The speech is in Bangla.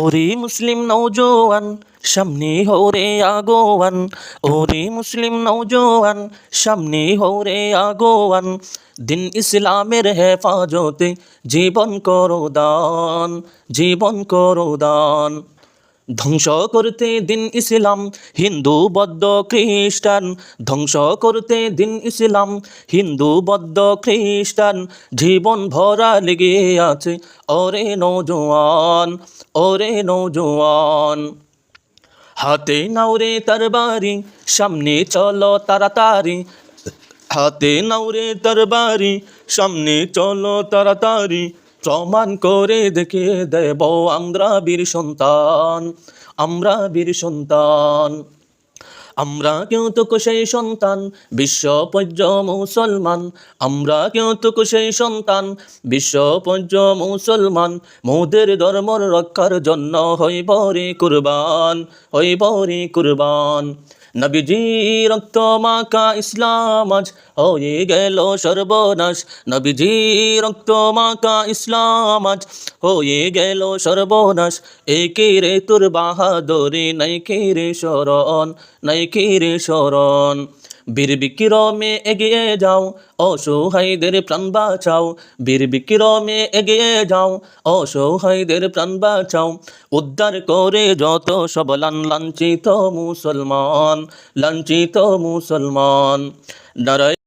ওরে মুসলিম নৌজোয়ান সামনে হরে আগোয়ান। ওরে মুসলিম নৌজোয়ান সামনে হরে আগোয়ান। দিন ইসলামের হেফাজতে জীবন করো দান, জীবন করো দান। ধ্বংস করতে দিন ইসলাম, হিন্দু, বদ্ধ, খ্রিস্টান। ধ্বংস করতে দিন ইসলাম, হিন্দু, বদ্ধ, খ্রিস্টান। জীবন ভরা লেগে আছে ওরে নৌজওয়ান ওরে নৌজওয়ান হাতে নাওরে তরবারি সামনে চলো তাড়াতাড়ি। হাতে নাওরে তরবারি সামনে চলো তাড়াতাড়ি। প্রমাণ করে দেখে দেব আমরা বীর সন্তান আমরা বীর সন্তান। আমরা কেউ তো সেই সন্তান, বিশ্ব পর্য মুসলমান। আমরা কেউ তো সেই সন্তান, বিশ্ব পর্য মুসলমান। মোদের ধর্মর রক্ষার জন্য হইব রে কুরবান, হইব রে কুরবান। নবীজি রক্ত মাকা ইসলাম আজ হয়ে গেল সর্বনাশ। নবীজি রক্ত মাকা ইসলাম আজ হয়ে গেল সর্বনাশ। একে রে তোর বাহাদুরি নাই কে রে শরণ নাই কে রে শরণ। বীর বিক্রমে এগিয়ে যাও, অসহায়দের প্রাণ বাঁচাও। বীর বিক্রমে এগিয়ে যাও, অসহায়দের প্রাণ বাঁচাও। উদ্ধার করে যত সব লাঞ্ছিত মুসলমান লাঞ্ছিত মুসলমান। নারায়